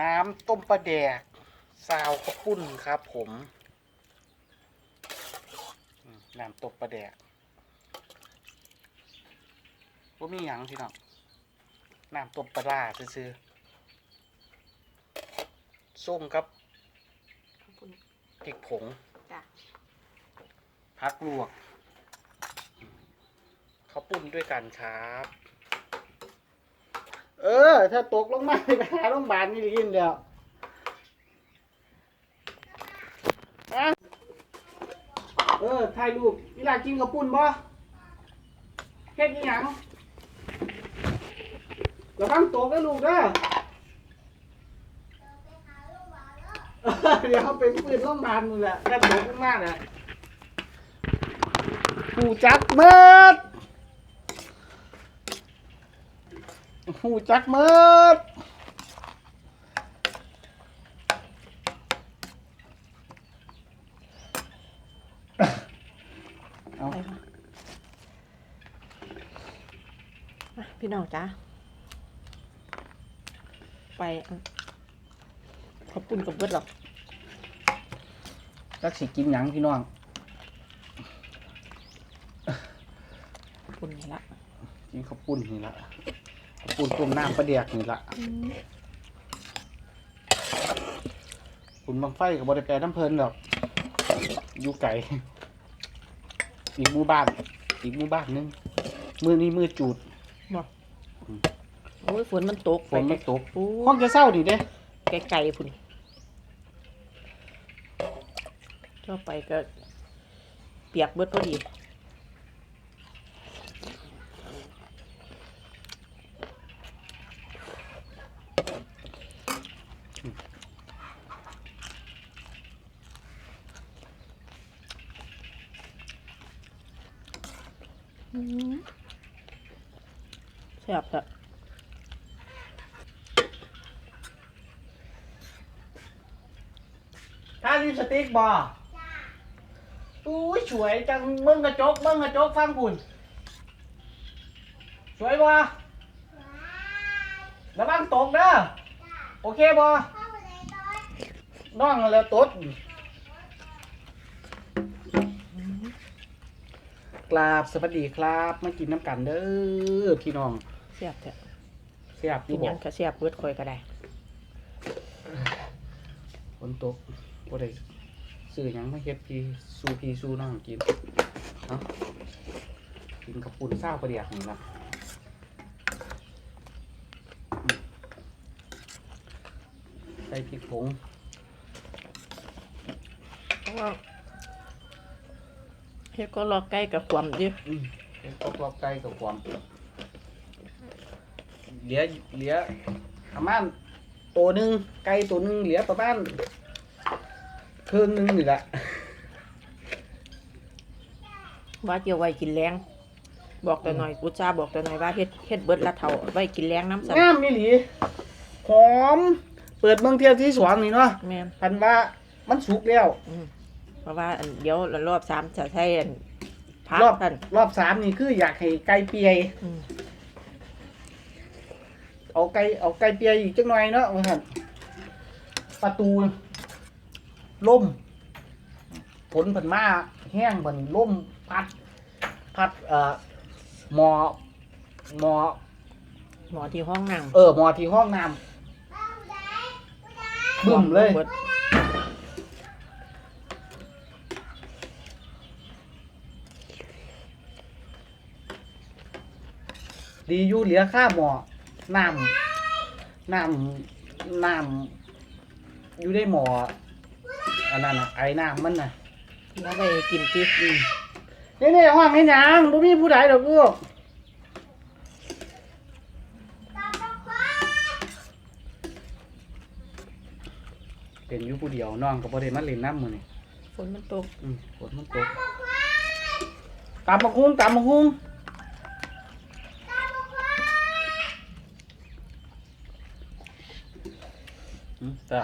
น้ำต้มปลาแดกซาวข้าวปุ้นครับผมอืมน้ำต้มปลาแดกว่ามีหยังพี่น้องน้ำต้มปลาร้าซื้อๆส้มครับขอบคุณพริกผงจ้ะพักลวกข้าวปุ้นด้วยกันครับ เออ ถ้าตกลงมาไปหาโรงพยาบาลนี่ได้ยินเดียวอะเออถ่ายรูปเวลากินข้าวปุ้นบ่เฮ็ดอีหยังระวังตกนะลูกเด้อเออเดี๋ยวเขาไปปืนโรงพยาบาลมึงแหละถ้าตกลงมาน่ะหูจักเมิด หูจักเมิดเอาไปค่ะมาพี่น้องจ้าไปอะขอบคุณกับเบิดหรอกจักสิกินหยังพี่น้องขอบคุณนี่ละกินข้าวปุ้นนี่ละข้าว ปุ้นต้มน้ำปลาเดียกนี่ละคุณบางไฟกับบริแปรน้ำเพลินดอกอยู่ไก่อีกหมู่บ้าน อีกหมู่บ้านหนึงมือนี้มือจูดโอ้ยฝนมันตกฝนไม่ตกโอ้ห้องจะเศร้าดิเด้ไกลๆพุ่นเจ้าไปก็เปียกเบิดพอดี แซ่บอะถ้าลิปสติกบออุ้ยสวยจังเบิ้งกระจกเบิ้งกระจกฟังคุณสวยบอระวังตกเด้อโอเคบอน้องแล้วตด กราบสวัสดีครับ มากินน้ำกันเด้อพี่น้องแซ่บแท้เสียบกิที่นบหอยังกก็แซ่บเบิดคอยก็ได้ฝนตกบ่ได้ซื้อหยังมาเฮ็ดพี่สู้พี่สู้น้องกินเนาะกินกับปุ่นเศร้าวประเดียกนี่ละอืมใส่พริกผงเพราะว่า เฮ็ดก็รอใกล้กับความดิอืมเป็นกรอบๆไก่กับความเหลือเหลือประมาณตัวหนึ่งไก่ตัวหนึ่งเหลือประมาณครึ่งหนึงนี่แหละว่าเกี่ยวไว้กินแรงบอกแต่หน่อยกูจ้าบอกแต่หน่อยว่าเฮ็ดเฮ็ดเบิดละเท่าไว้กินแรงน้ำสันงามนี่หลีหอม เปิดเมืองเที่ยวที่สองนี่เนาะแม่น พันว่ามันสุกแล้ว อืม เพราะว่าอันเดี๋ยวรอบสามจะใช้อันพักรอบท่านรอบสามนี่คืออยากให้ไก่เปียยอืมเอาไก่เอาไก่เปียอีกจังหน่อยเนาะว่าท่านประตูล่มฝนผันมาแห้งเหมือนล่มพัด พัดเอ่อหมอหมอ หมอที่ห้องนั่งเออหมอที่ห้องน้ำบึ้มเลยบิด ดีอยู่เหลือค่าหมอน้ำน้ำน้ำอยู่ได้หมออันนั้นน่ะไอ้น้ำมันน่ะแล้วไปกินจิอืมนี่นี่ห้องให้หยังบ่มีผู้ใดดอกลูกเป็นอยู่ผู้เดียวน้องก็บ่ได้มาเล่นน้ำมื้อนี้ฝนมันตก อืมฝนมันตกตามมาคุ้งตามมาคุ้ง จ้า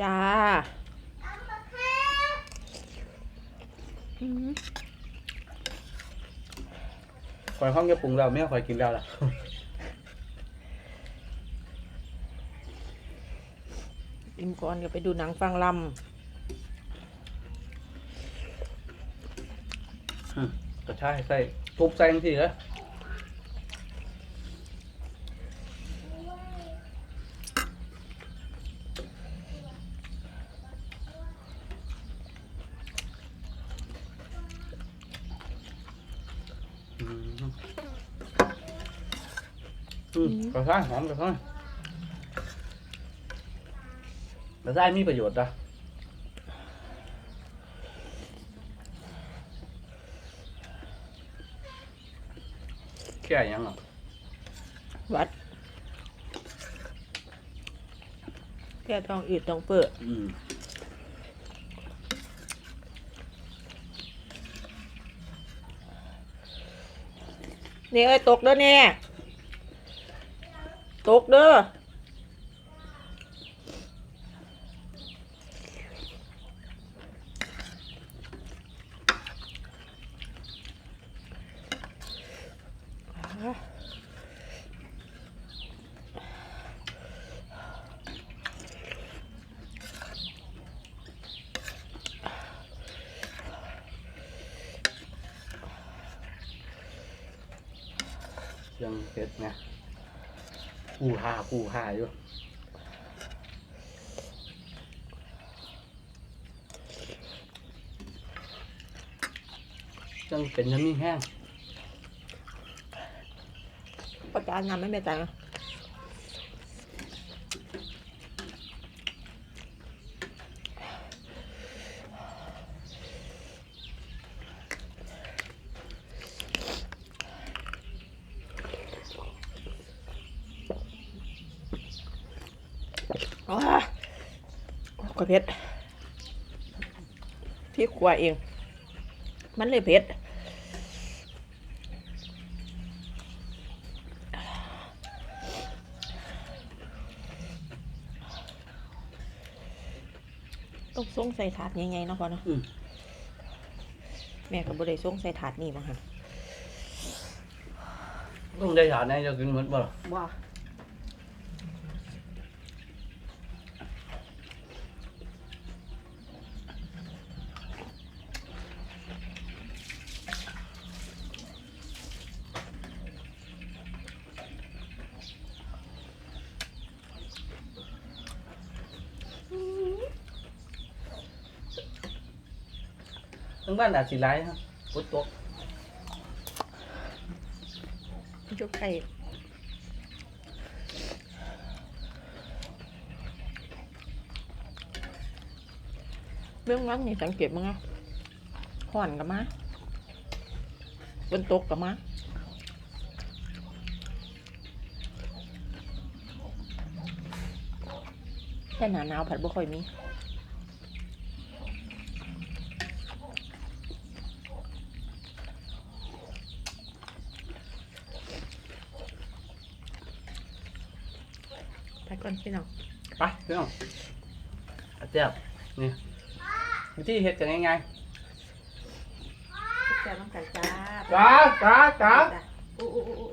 จ้าอืมคอยห้องจะปรุงแล้วแม่คอยกินแล้วล่ะอิ่มก่อนก็ไปดูหนังฟังลอืมกระชายใส่ทุบใส่ทังทีเลย กระชายหอมกระชายกระชายมีประโยชน์นะแก่ยังอะำวัดแก้ท้องอืดท้องเปื่ออืมนี่เอ้ยตกเด้อเนี่ย ตกเด้อยังเผ็ดไง กูหากูหาอยู่ยังเป็นยังมีแห้งประจานงานไม่แม่ใจนะ อ้าวก็เผ็ดพี่ขวาเอง มันเลยเผ็ดต้องส่งใส่ถาดยังไงเนาะพ่อเนาะอืมแม่ก็บ่ได้ส่งใส่ถาดนี่มาค่ะต้องได้หาแน่จะกินหมดบ่ล่ะว้า ทั้งบ้านอาจสิร้ายฮะฝนตกจุกไข่เรื่องนั้นนี่สังเกตมั้งอะห่อนกับมาบนตกกับมาแค่หนาหนาวผัดบ่ค่อยมี ไปก่อนพี่น้องไปพี่น้องอาเจ็บนี่วิธีเฮ็ดกันง่ายแซ่บน้ำกันจ้าๆจ้าจ้าจ้า อู้อู้อู้อู้